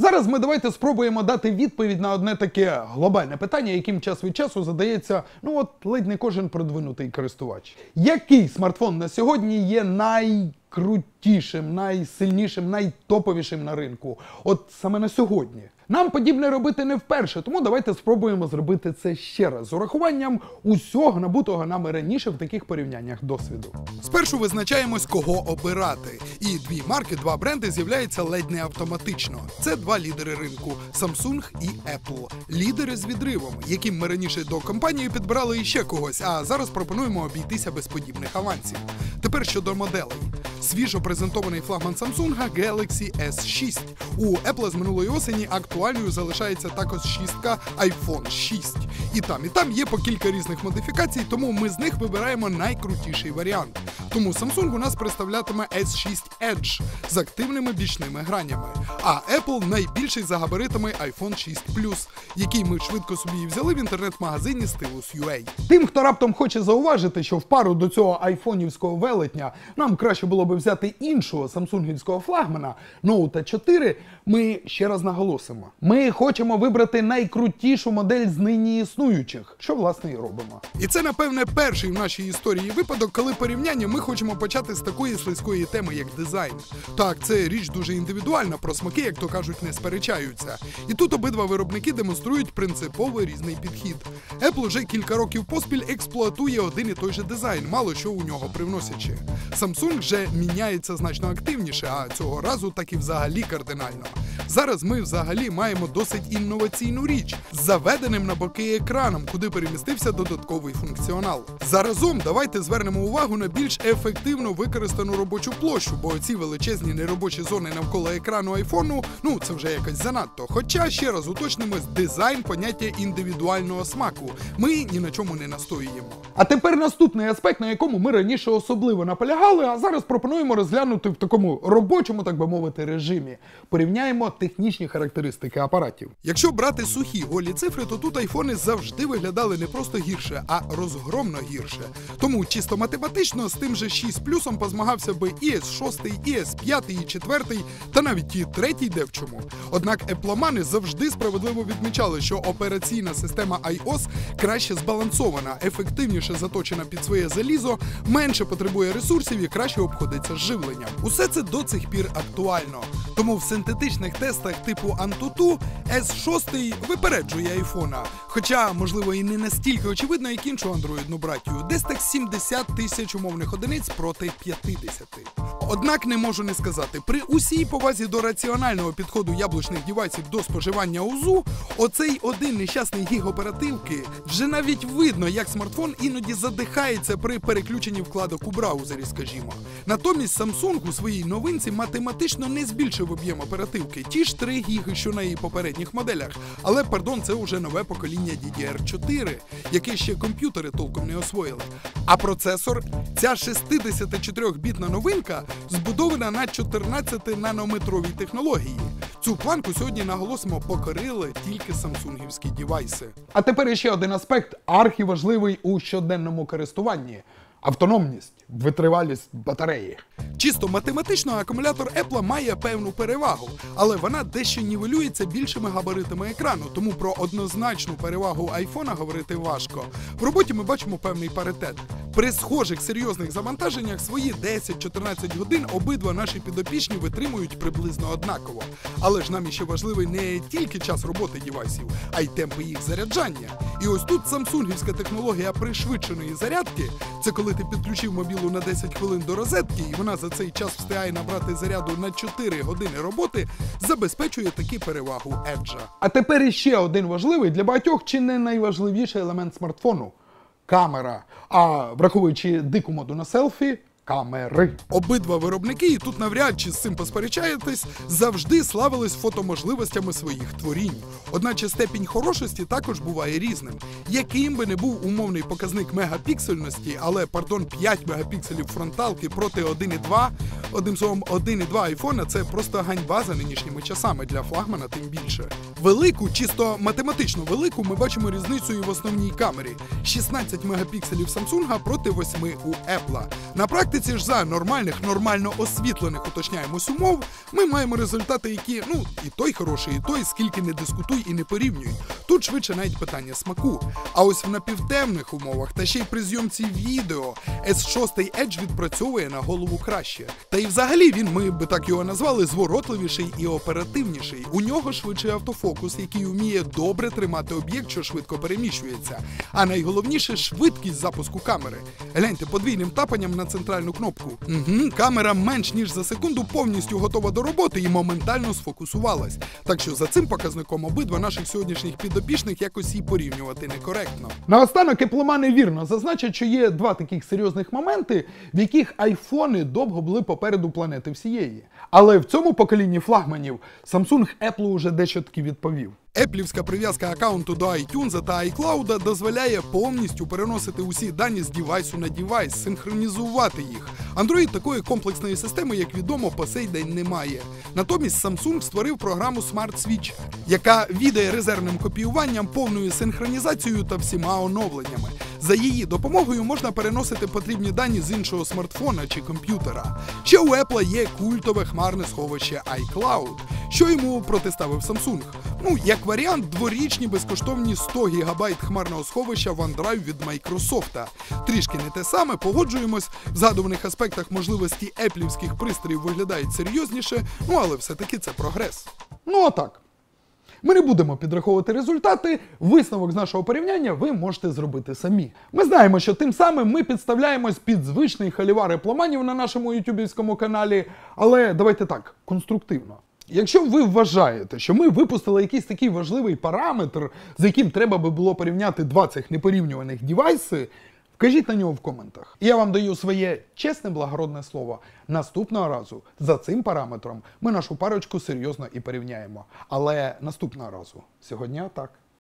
Зараз ми давайте спробуємо дати відповідь на одне таке глобальне питання, яким час від часу задається ну от ледь не кожен продвинутий користувач. Який смартфон на сьогодні є найкрутішим, найсильнішим, найтоповішим на ринку? От саме на сьогодні. Нам подібне робити не вперше, тому давайте спробуємо зробити це ще раз з урахуванням усього набутого нами раніше в таких порівняннях досвіду. Спершу визначаємось, кого обирати. І дві марки, два бренди з'являються ледь не автоматично. Це два лідери ринку Samsung і Apple. Лідери з відривом, яким ми раніше до компанії підбирали іще когось, а зараз пропонуємо обійтися без подібних авансів. Тепер щодо моделей. Свіжо презентований флагман Samsung Galaxy S6. У Apple з минулої осені актуальною залишається також шістка iPhone 6. І там, і там є по кілька різних модифікацій, тому ми з них вибираємо найкрутіший варіант. Тому Samsung у нас представлятиме S6 Edge з активними бічними гранями, а Apple найбільший за габаритами iPhone 6 Plus, який ми швидко собі взяли в інтернет-магазині Stylus.ua. Тим, хто раптом хоче зауважити, що в пару до цього айфонівського велетня нам краще було би взяти іншого самсунгівського флагмана Note 4, ми ще раз наголосимо. Ми хочемо вибрати найкрутішу модель з нині існуючих, що власне і робимо. І це, напевне, перший в нашій історії випадок, коли порівняння ми хочемо почати з такої слизької теми, як дизайн. Так, це річ дуже індивідуальна, про смаки, як то кажуть, не сперечаються. І тут обидва виробники демонструють принципово різний підхід. Apple вже кілька років поспіль експлуатує один і той же дизайн, мало що у нього привносячи. Samsung же міняється значно активніше, а цього разу так і взагалі кардинально. Зараз ми взагалі маємо досить інноваційну річ з заведеним на боки екраном, куди перемістився додатковий функціонал. Заразом давайте звернемо увагу на більш ефективно використану робочу площу, бо ці величезні неробочі зони навколо екрану айфону, ну це вже якось занадто. Хоча ще раз уточнимо дизайн поняття індивідуального смаку. Ми ні на чому не настоюємо. А тепер наступний аспект, на якому ми раніше особливо наполягали, а зараз пропонуємо розглянути в такому робочому, так би мовити, режимі. Порівняємо технічні характеристики апаратів. Якщо брати сухі голі цифри, то тут айфони завжди виглядали не просто гірше, а розгромно гірше. Тому чисто математично з тим же 6 плюсом позмагався би і S6, і S5, і 4, та навіть і третій де в чому. Однак епломани завжди справедливо відмічали, що операційна система iOS краще збалансована, ефективніше заточена під своє залізо, менше потребує ресурсів і краще обходиться з живленням. Усе це до цих пір актуально. Тому в синтетичних тестах типу Antutu S6 випереджує айфона. Хоча, можливо, і не настільки очевидно, як іншу андроїдну братію, десь так 70 тисяч умовних одиниць проти 50. Однак не можу не сказати, при усій повазі до раціонального підходу яблучних дівайсів до споживання УЗУ, оцей один нещасний гіг оперативки вже навіть видно, як смартфон іноді задихається при переключенні вкладок у браузері, скажімо. Натомість Samsung у своїй новинці математично не збільшив об'єм оперативки, ті ж 3 гіги, що на її попередніх моделях. Але, пардон, це вже нове покоління DDR4, яке ще комп'ютери толком не освоїли. А процесор, ця 64-бітна новинка, збудована на 14-нанометровій технології. Цю планку сьогодні наголосимо покорили тільки самсунгівські дівайси. А тепер ще один аспект архіважливий у щоденному користуванні. Автономність, витривалість батареї. Чисто математично акумулятор Apple має певну перевагу, але вона дещо нівелюється більшими габаритами екрану, тому про однозначну перевагу айфона говорити важко. В роботі ми бачимо певний паритет. При схожих серйозних завантаженнях свої 10-14 годин обидва наші підопічні витримують приблизно однаково. Але ж нам іще важливий не тільки час роботи дівайсів, а й темпи їх заряджання. І ось тут самсунгівська технологія пришвидшеної зарядки це коли ти підключив мобілу на 10 хвилин до розетки, і вона за цей час встигає набрати заряду на 4 години роботи, забезпечує таки перевагу Edge. А тепер іще один важливий для багатьох чи не найважливіший елемент смартфону камера. А враховуючи дику моду на селфі. Камери обидва виробники, і тут навряд чи з цим посперечаєтесь, завжди славились фотоможливостями своїх творінь. Одначе степінь хорошості також буває різним. Яким би не був умовний показник мегапіксельності, але пардон, 5 мегапікселів фронталки проти 1,2, одним словом, 1,2 айфона це просто ганьба за нинішніми часами для флагмана, тим більше. Велику, чисто математично велику, ми бачимо різницю і в основній камері: 16 мегапікселів Samsung проти 8 у Apple. На практиці практиці ж за нормальних, нормально освітлених уточняємось умов, ми маємо результати, які ну і той хороший, і той, скільки не дискутуй і не порівнюй. Тут швидше навіть питання смаку. А ось в напівтемних умовах та ще й при зйомці відео S6 Edge відпрацьовує на голову краще. Та й взагалі він, ми би так його назвали, зворотливіший і оперативніший. У нього швидший автофокус, який вміє добре тримати об'єкт, що швидко переміщується. А найголовніше швидкість запуску камери. Гляньте подвійним тапанням на центральну кнопку. Угу, камера менш ніж за секунду повністю готова до роботи і моментально сфокусувалась. Так що за цим показником обидва наших сьогоднішніх підопічних якось і порівнювати некоректно. Наостанок епломани вірно зазначать, що є два таких серйозних моменти, в яких айфони довго були попереду планети всієї. Але в цьому поколінні флагманів Samsung Apple уже дещо таки відповів. Еплівська прив'язка аккаунту до iTunes та iCloud дозволяє повністю переносити усі дані з дівайсу на дівайс, синхронізувати їх. Android такої комплексної системи, як відомо, по сей день немає. Натомість Samsung створив програму Smart Switch, яка відає резервним копіюванням, повною синхронізацією та всіма оновленнями. За її допомогою можна переносити потрібні дані з іншого смартфона чи комп'ютера. Ще у Apple є культове хмарне сховище iCloud, що йому протиставив Samsung. Ну, як варіант, дворічні безкоштовні 100 ГБ хмарного сховища OneDrive від Microsoft. Трішки не те саме, погоджуємось. В згадуваних аспектах можливості еплівських пристроїв виглядають серйозніше, ну але все-таки це прогрес. Ну отак. Ми не будемо підраховувати результати. Висновок з нашого порівняння ви можете зробити самі. Ми знаємо, що тим самим ми підставляємось під звичний халівар репломанів на нашому ютубівському каналі. Але давайте так, конструктивно. Якщо ви вважаєте, що ми випустили якийсь такий важливий параметр, з яким треба би було порівняти два цих непорівнюваних дівайси, вкажіть на нього в коментах. І я вам даю своє чесне благородне слово. Наступного разу за цим параметром ми нашу парочку серйозно і порівняємо. Але наступного разу. Сьогодні так.